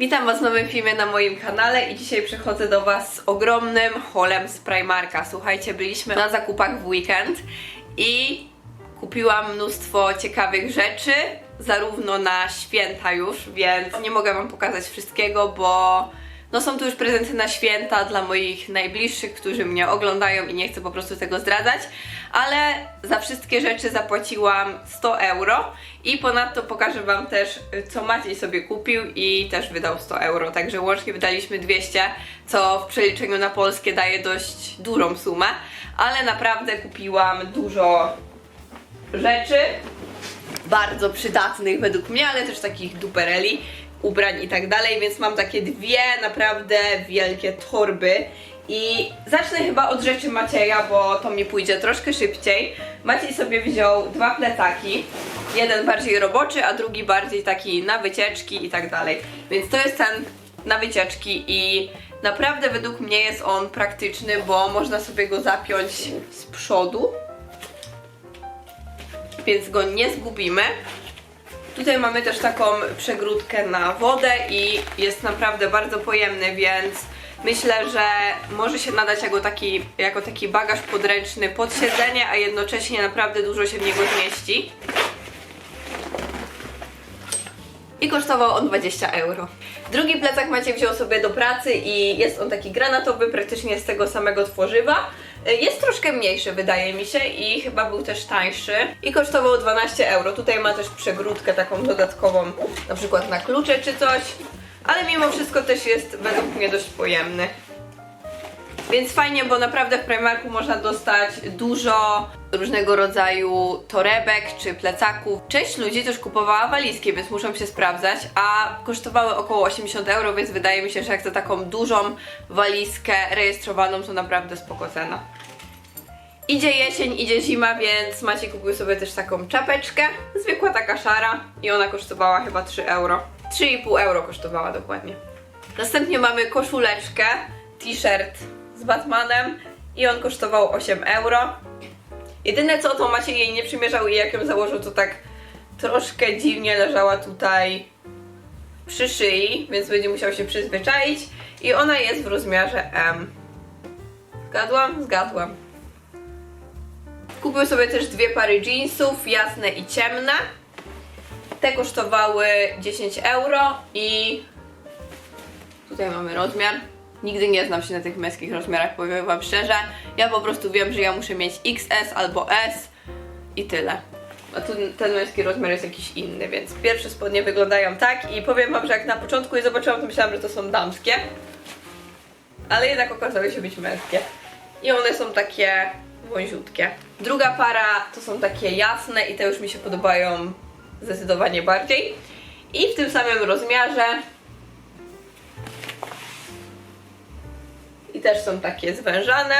Witam Was w nowym filmie na moim kanale i dzisiaj przychodzę do Was z ogromnym holem z Primarka. Słuchajcie, byliśmy na zakupach w weekend i kupiłam mnóstwo ciekawych rzeczy, zarówno na święta już, więc nie mogę Wam pokazać wszystkiego, bo no są tu już prezenty na święta dla moich najbliższych, którzy mnie oglądają i nie chcę po prostu tego zdradzać, ale za wszystkie rzeczy zapłaciłam 100 euro i ponadto pokażę Wam też, co Maciej sobie kupił i też wydał 100 euro, także łącznie wydaliśmy 200, co w przeliczeniu na polskie daje dość dużą sumę, ale naprawdę kupiłam dużo rzeczy, bardzo przydatnych według mnie, ale też takich dupereli, ubrań i tak dalej, więc mam takie dwie naprawdę wielkie torby. I zacznę chyba od rzeczy Macieja, bo to mi pójdzie troszkę szybciej. Maciej sobie wziął dwa plecaki. Jeden bardziej roboczy, a drugi bardziej taki na wycieczki i tak dalej. Więc to jest ten na wycieczki i naprawdę według mnie jest on praktyczny, bo można sobie go zapiąć z przodu więc go nie zgubimy. Tutaj mamy też taką przegródkę na wodę i jest naprawdę bardzo pojemny, więc myślę, że może się nadać jako taki, jako taki bagaż podręczny pod siedzenie, a jednocześnie naprawdę dużo się w niego zmieści. I kosztował on 20 euro. Drugi plecak Maciej wziął sobie do pracy i jest on taki granatowy, praktycznie z tego samego tworzywa. Y, Jest troszkę mniejszy, wydaje mi się, i chyba był też tańszy. I kosztował 12 euro. Tutaj ma też przegródkę taką dodatkową, na przykład na klucze czy coś. Ale mimo wszystko też jest według mnie dość pojemny. Więc fajnie, bo naprawdę w Primarku można dostać dużo różnego rodzaju torebek czy plecaków. Część ludzi też kupowała walizki, więc muszą się sprawdzać, a kosztowały około 80 euro, więc wydaje mi się, że jak za taką dużą walizkę rejestrowaną, to naprawdę spoko cena. Idzie jesień, idzie zima, więc Maciej kupił sobie też taką czapeczkę, zwykła taka szara i ona kosztowała chyba 3 euro. 3,5 euro kosztowała dokładnie. Następnie mamy koszuleczkę, t-shirt z Batmanem i on kosztował 8 euro. Jedyne co to Maciej jej nie przymierzał i jak ją założył to tak troszkę dziwnie leżała tutaj przy szyi, więc będzie musiał się przyzwyczaić i ona jest w rozmiarze M. Zgadłam? Zgadłam. Kupił sobie też dwie pary jeansów, jasne i ciemne. Te kosztowały 10 euro i tutaj mamy rozmiar. Nigdy nie znam się na tych męskich rozmiarach, powiem wam szczerze. Ja po prostu wiem, że ja muszę mieć XS albo S i tyle. A tu ten męski rozmiar jest jakiś inny, więc pierwsze spodnie wyglądają tak i powiem wam, że jak na początku je zobaczyłam, to myślałam, że to są damskie. Ale jednak okazały się być męskie. I one są takie wąziutkie. Druga para to są takie jasne i te już mi się podobają zdecydowanie bardziej. I w tym samym rozmiarze. I też są takie zwężane,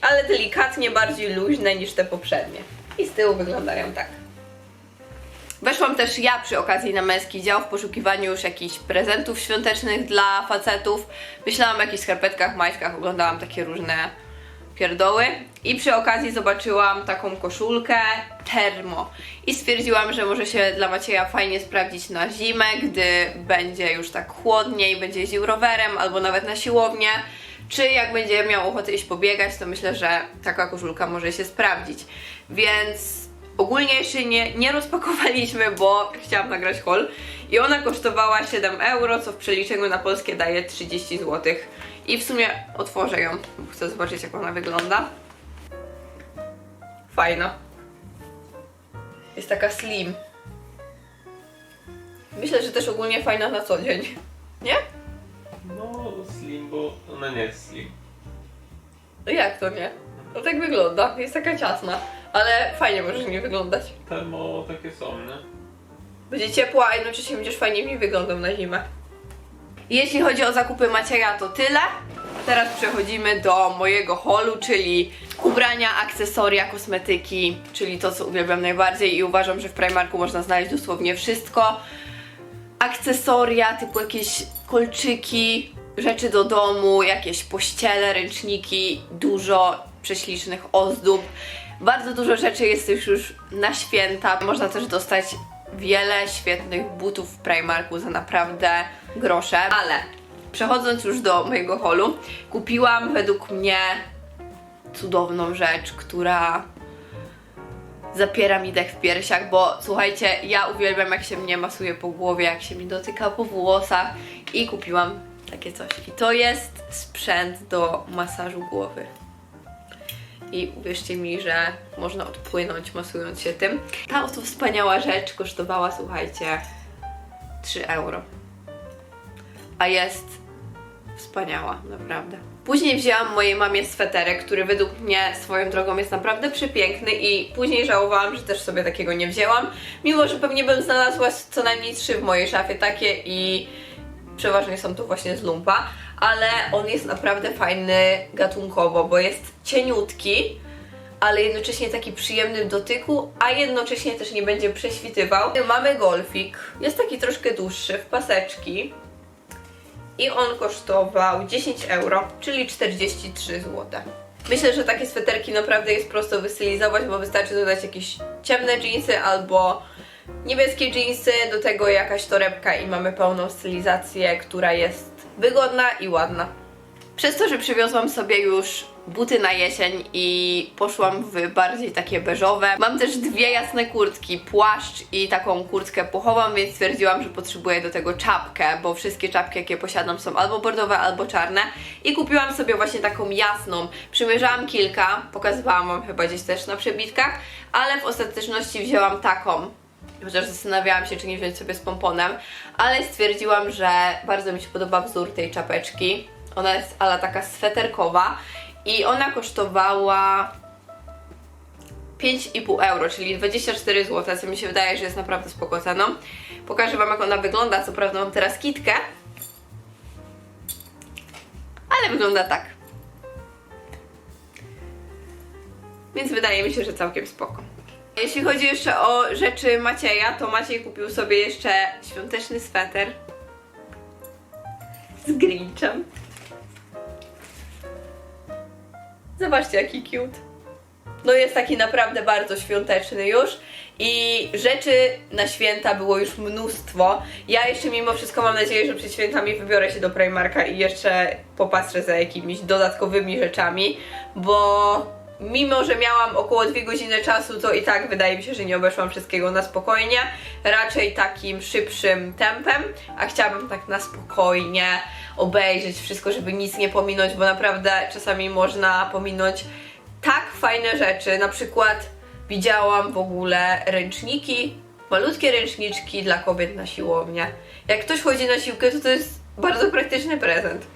ale delikatnie bardziej luźne niż te poprzednie. I z tyłu wyglądają tak. Weszłam też ja przy okazji na męski dział w poszukiwaniu już jakichś prezentów świątecznych dla facetów. Myślałam o jakichś skarpetkach, majtkach, oglądałam takie różne pierdoły. I przy okazji zobaczyłam taką koszulkę termo. I stwierdziłam, że może się dla Macieja fajnie sprawdzić na zimę, gdy będzie już tak chłodniej, będzie jeździł rowerem albo nawet na siłownię. Czy jak będzie miał ochotę iść pobiegać, to myślę, że taka koszulka może się sprawdzić. Więc ogólnie jeszcze nie, nie rozpakowaliśmy, bo chciałam nagrać haul. I ona kosztowała 7 euro, co w przeliczeniu na polskie daje 30 zł. I w sumie otworzę ją, bo chcę zobaczyć jak ona wygląda. Fajna. Jest taka slim. Myślę, że też ogólnie fajna na co dzień. Nie? No, slim, bo ona nie jest slim. No jak to nie? No tak wygląda, jest taka ciasna. Ale fajnie możesz w niej wyglądać. Termo takie są, nie? Będzie ciepła, a jednocześnie będziesz fajnie w niej wyglądał na zimę. Jeśli chodzi o zakupy Macieja, to tyle. Teraz przechodzimy do mojego holu, czyli ubrania, akcesoria, kosmetyki, czyli to, co uwielbiam najbardziej i uważam, że w Primarku można znaleźć dosłownie wszystko. Akcesoria, typu jakieś kolczyki, rzeczy do domu, jakieś pościele, ręczniki, dużo prześlicznych ozdób. Bardzo dużo rzeczy jest już, już na święta. Można też dostać wiele świetnych butów w Primarku za naprawdę grosze, ale przechodząc już do mojego holu, kupiłam według mnie cudowną rzecz, która zapiera mi dech w piersiach, bo słuchajcie, ja uwielbiam jak się mnie masuje po głowie, jak się mi dotyka po włosach i kupiłam takie coś. I to jest sprzęt do masażu głowy. I uwierzcie mi, że można odpłynąć masując się tym. Ta oto wspaniała rzecz kosztowała, słuchajcie, 3 euro. A jest wspaniała, naprawdę. Później wzięłam mojej mamie sweterek, który według mnie swoją drogą jest naprawdę przepiękny i później żałowałam, że też sobie takiego nie wzięłam, mimo że pewnie bym znalazła co najmniej trzy w mojej szafie takie i przeważnie są to właśnie z lumpa, ale on jest naprawdę fajny gatunkowo, bo jest cieniutki, ale jednocześnie taki przyjemny w dotyku, a jednocześnie też nie będzie prześwitywał. Mamy golfik, jest taki troszkę dłuższy, w paseczki i on kosztował 10 euro, czyli 43 zł. Myślę, że takie sweterki naprawdę jest prosto wystylizować, bo wystarczy dodać jakieś ciemne jeansy albo niebieskie jeansy, do tego jakaś torebka i mamy pełną stylizację, która jest wygodna i ładna. Przez to, że przywiozłam sobie już buty na jesień i poszłam w bardziej takie beżowe. Mam też dwie jasne kurtki, płaszcz i taką kurtkę puchową, więc stwierdziłam, że potrzebuję do tego czapkę, bo wszystkie czapki, jakie posiadam są albo bordowe, albo czarne. I kupiłam sobie właśnie taką jasną. Przymierzałam kilka, pokazywałam wam chyba gdzieś też na przebitkach, ale w ostateczności wzięłam taką. Chociaż zastanawiałam się, czy nie wziąć sobie z pomponem, ale stwierdziłam, że bardzo mi się podoba wzór tej czapeczki. Ona jest ala taka sweterkowa i ona kosztowała 5,5 euro, czyli 24 zł, co mi się wydaje, że jest naprawdę spoko ceną. Pokażę Wam, jak ona wygląda. Co prawda mam teraz kitkę, ale wygląda tak. Więc wydaje mi się, że całkiem spoko. Jeśli chodzi jeszcze o rzeczy Macieja, to Maciej kupił sobie jeszcze świąteczny sweter z Grinchem. Zobaczcie, jaki cute. No jest taki naprawdę bardzo świąteczny już i rzeczy na święta było już mnóstwo. Ja jeszcze mimo wszystko mam nadzieję, że przed świętami wybiorę się do Primarka i jeszcze popatrzę za jakimiś dodatkowymi rzeczami, bo mimo, że miałam około 2 godziny czasu, to i tak wydaje mi się, że nie obeszłam wszystkiego na spokojnie, raczej takim szybszym tempem, a chciałabym tak na spokojnie obejrzeć wszystko, żeby nic nie pominąć, bo naprawdę czasami można pominąć tak fajne rzeczy. Na przykład widziałam w ogóle ręczniki, malutkie ręczniczki dla kobiet na siłownię. Jak ktoś chodzi na siłkę, to to jest bardzo praktyczny prezent.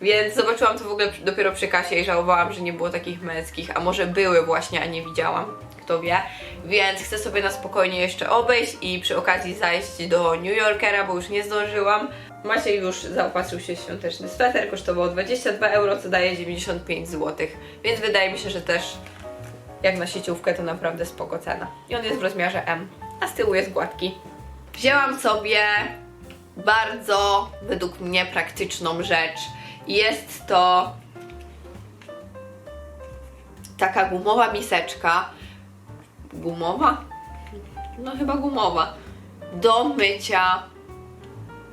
Więc zobaczyłam to w ogóle dopiero przy kasie i żałowałam, że nie było takich męskich, a może były właśnie, a nie widziałam. Kto wie. Więc chcę sobie na spokojnie jeszcze obejść i przy okazji zajść do New Yorkera, bo już nie zdążyłam. Maciej już zaopatrzył się w świąteczny sweter, kosztował 22 euro, co daje 95 zł. Więc wydaje mi się, że też jak na sieciówkę to naprawdę spoko cena. I on jest w rozmiarze M, a z tyłu jest gładki. Wzięłam sobie bardzo, według mnie, praktyczną rzecz. Jest to taka gumowa miseczka. Gumowa? No chyba gumowa. Do mycia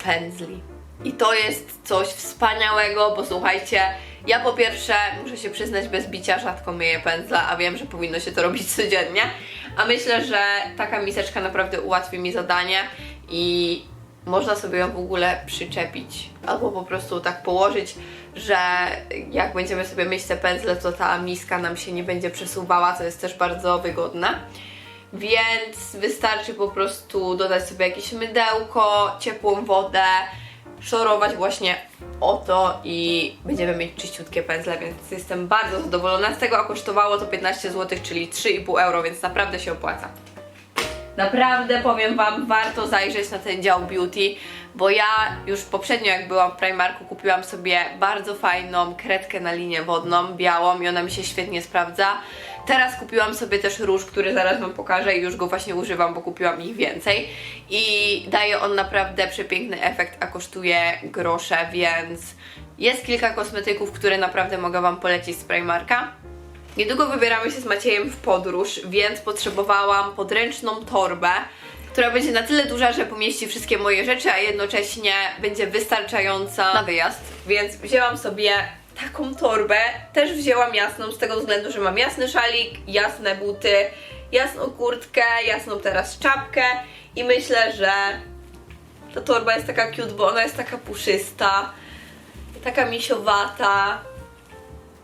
pędzli. I to jest coś wspaniałego, bo słuchajcie, ja po pierwsze muszę się przyznać bez bicia rzadko myję pędzla, a wiem, że powinno się to robić codziennie. A myślę, że taka miseczka naprawdę ułatwi mi zadanie i można sobie ją w ogóle przyczepić albo po prostu tak położyć, że jak będziemy sobie myć te pędzle, to ta miska nam się nie będzie przesuwała, co jest też bardzo wygodne. Więc wystarczy po prostu dodać sobie jakieś mydełko, ciepłą wodę, szorować właśnie o to i będziemy mieć czyściutkie pędzle, więc jestem bardzo zadowolona z tego, a kosztowało to 15 zł, czyli 3,5 euro, więc naprawdę się opłaca. Naprawdę powiem Wam, warto zajrzeć na ten dział beauty, bo ja już poprzednio jak byłam w Primarku kupiłam sobie bardzo fajną kredkę na linię wodną, białą i ona mi się świetnie sprawdza. Teraz kupiłam sobie też róż, który zaraz Wam pokażę i już go właśnie używam, bo kupiłam ich więcej i daje on naprawdę przepiękny efekt, a kosztuje grosze, więc jest kilka kosmetyków, które naprawdę mogę Wam polecić z Primarka. Niedługo wybieramy się z Maciejem w podróż, więc potrzebowałam podręczną torbę, która będzie na tyle duża, że pomieści wszystkie moje rzeczy, a jednocześnie będzie wystarczająca na wyjazd. Więc wzięłam sobie taką torbę, też wzięłam jasną z tego względu, że mam jasny szalik, jasne buty, jasną kurtkę, jasną teraz czapkę i myślę, że ta torba jest taka cute, bo ona jest taka puszysta, taka misiowata,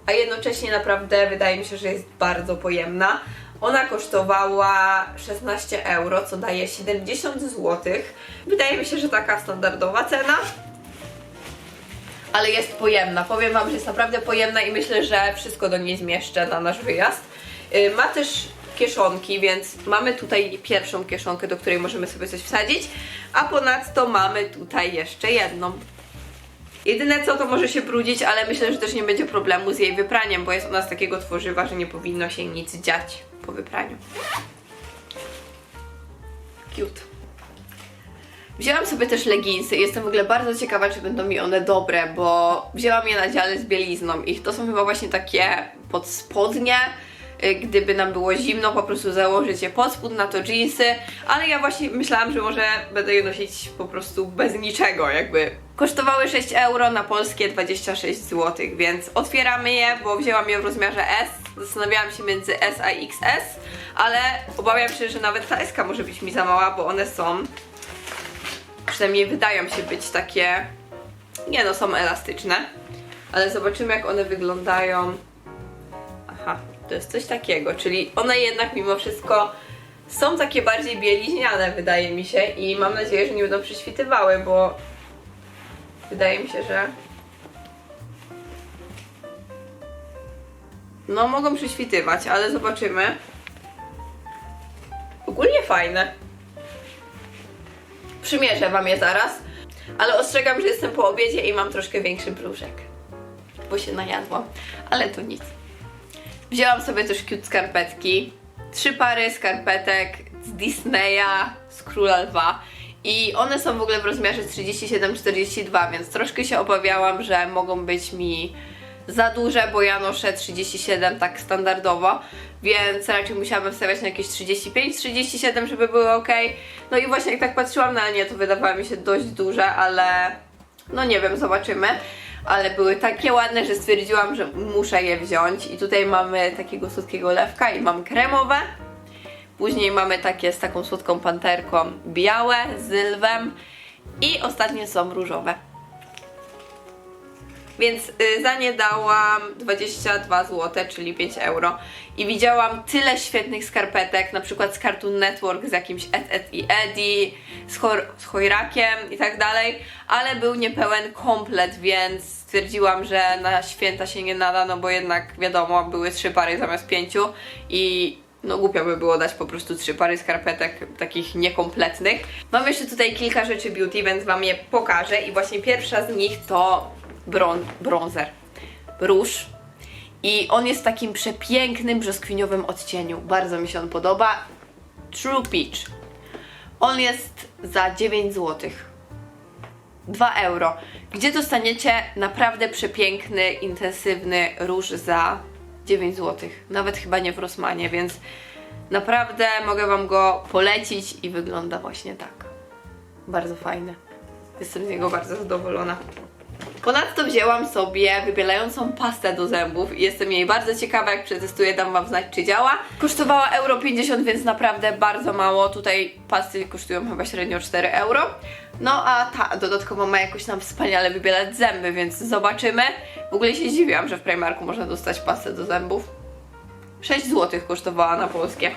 a jednocześnie naprawdę wydaje mi się, że jest bardzo pojemna. Ona kosztowała 16 euro, co daje 70 zł. Wydaje mi się, że taka standardowa cena. Ale jest pojemna. Powiem Wam, że jest naprawdę pojemna i myślę, że wszystko do niej zmieszczę na nasz wyjazd. Yy, Ma też kieszonki, więc mamy tutaj pierwszą kieszonkę, do której możemy sobie coś wsadzić, a ponadto mamy tutaj jeszcze jedną. Jedyne co to może się brudzić, ale myślę, że też nie będzie problemu z jej wypraniem, bo jest ona z takiego tworzywa, że nie powinno się nic dziać po wypraniu. Cute. Wzięłam sobie też leginsy. Jestem w ogóle bardzo ciekawa, czy będą mi one dobre, bo wzięłam je na dziale z bielizną. Ich to są chyba właśnie takie pod spodnie. Y, Gdyby nam było zimno, po prostu założyć je pod spód, na to jeansy, ale ja właśnie myślałam, że może będę je nosić po prostu bez niczego, jakby. Kosztowały 6 euro, na polskie 26 zł, więc otwieramy je, bo wzięłam je w rozmiarze S. Zastanawiałam się między S a XS, ale obawiam się, że nawet ta S może być mi za mała, bo one są przynajmniej wydają się być takie, nie no, są elastyczne, ale zobaczymy jak one wyglądają. Aha, to jest coś takiego, czyli one jednak mimo wszystko są takie bardziej bieliźniane, wydaje mi się, i mam nadzieję, że nie będą prześwitywały, bo wydaje mi się, że no mogą prześwitywać, ale zobaczymy. Ogólnie fajne. Przymierzę wam je zaraz, ale ostrzegam, że jestem po obiedzie i mam troszkę większy brzuszek, bo się najadłam, ale to nic. Wzięłam sobie też cute skarpetki, trzy pary skarpetek z Disneya, z Króla Lwa i one są w ogóle w rozmiarze 37-42, więc troszkę się obawiałam, że mogą być mi za duże, bo ja noszę 37 tak standardowo, więc raczej musiałabym stawiać na jakieś 35-37, żeby były ok. No i właśnie jak tak patrzyłam na nie, to wydawały mi się dość duże, ale no nie wiem, zobaczymy. Ale były takie ładne, że stwierdziłam, że muszę je wziąć. I tutaj mamy takiego słodkiego lewka i mam kremowe. Później mamy takie z taką słodką panterką białe z lwem. I ostatnie są różowe. Więc y, za nie dałam 22 zł, czyli 5 euro. I widziałam tyle świetnych skarpetek, na przykład z Cartoon Network, z jakimś Ed, Ed i Eddie, z, chor z chojrakiem i tak dalej, ale był niepełen komplet, więc stwierdziłam, że na święta się nie nada, no bo jednak wiadomo, były trzy pary zamiast pięciu i no głupio by było dać po prostu trzy pary skarpetek takich niekompletnych. Mam jeszcze tutaj kilka rzeczy beauty, więc Wam je pokażę i właśnie pierwsza z nich to bron bronzer, róż i on jest w takim przepięknym brzoskwiniowym odcieniu. Bardzo mi się on podoba. True Peach. On jest za 9 zł. 2 euro. Gdzie dostaniecie naprawdę przepiękny, intensywny róż za 9 zł? Nawet chyba nie w Rossmanie, więc naprawdę mogę Wam go polecić i wygląda właśnie tak. Bardzo fajny. Jestem z niego bardzo zadowolona. Ponadto wzięłam sobie wybielającą pastę do zębów i jestem jej bardzo ciekawa, jak przetestuję, dam wam znać, czy działa. Kosztowała euro 50, więc naprawdę bardzo mało. Tutaj pasty kosztują chyba średnio 4 euro. No a ta dodatkowo ma jakoś nam wspaniale wybielać zęby, więc zobaczymy. W ogóle się zdziwiłam, że w Primarku można dostać pastę do zębów. 6 zł kosztowała na polskie.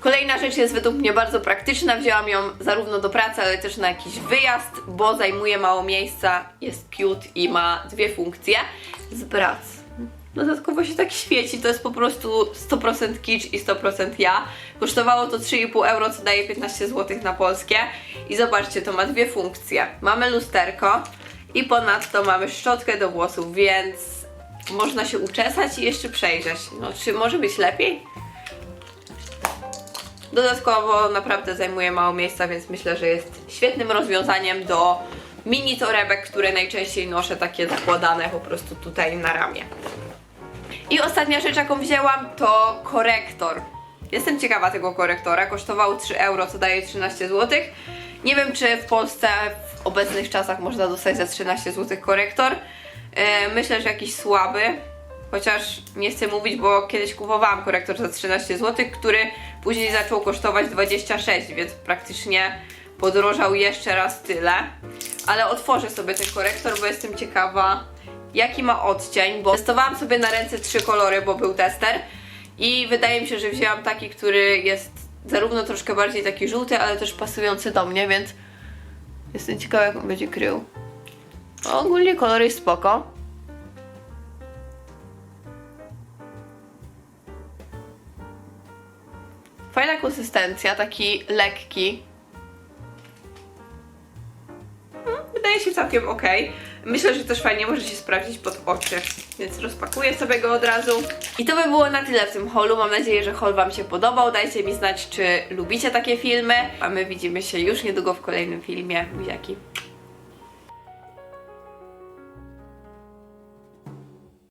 Kolejna rzecz jest według mnie bardzo praktyczna. Wzięłam ją zarówno do pracy, ale też na jakiś wyjazd, bo zajmuje mało miejsca, jest cute i ma dwie funkcje. Z brac. Dodatkowo się tak świeci, to jest po prostu 100% kicz i 100% ja. Kosztowało to 3,5 euro, co daje 15 zł na polskie. I zobaczcie, to ma dwie funkcje. Mamy lusterko i ponadto mamy szczotkę do włosów, więc można się uczesać i jeszcze przejrzeć. No, czy może być lepiej? Dodatkowo naprawdę zajmuje mało miejsca, więc myślę, że jest świetnym rozwiązaniem do mini torebek, które najczęściej noszę takie zakładane po prostu tutaj na ramię. I ostatnia rzecz, jaką wzięłam, to korektor. Jestem ciekawa tego korektora. Kosztował 3 euro, co daje 13 zł. Nie wiem, czy w Polsce w obecnych czasach można dostać za 13 zł korektor. E, myślę, że jakiś słaby. Chociaż nie chcę mówić, bo kiedyś kupowałam korektor za 13 zł, który później zaczął kosztować 26, więc praktycznie podrożał jeszcze raz tyle. Ale otworzę sobie ten korektor, bo jestem ciekawa, jaki ma odcień, bo testowałam sobie na ręce trzy kolory, bo był tester i wydaje mi się, że wzięłam taki, który jest zarówno troszkę bardziej taki żółty, ale też pasujący do mnie, więc jestem ciekawa, jak on będzie krył. Ogólnie kolor jest spoko. Fajna konsystencja, taki lekki. Hmm, Wydaje się całkiem ok. Myślę, że też fajnie możecie sprawdzić pod oczy, więc rozpakuję sobie go od razu. I to by było na tyle w tym holu. Mam nadzieję, że hol Wam się podobał. Dajcie mi znać, czy lubicie takie filmy. A my widzimy się już niedługo w kolejnym filmie. Buziaki.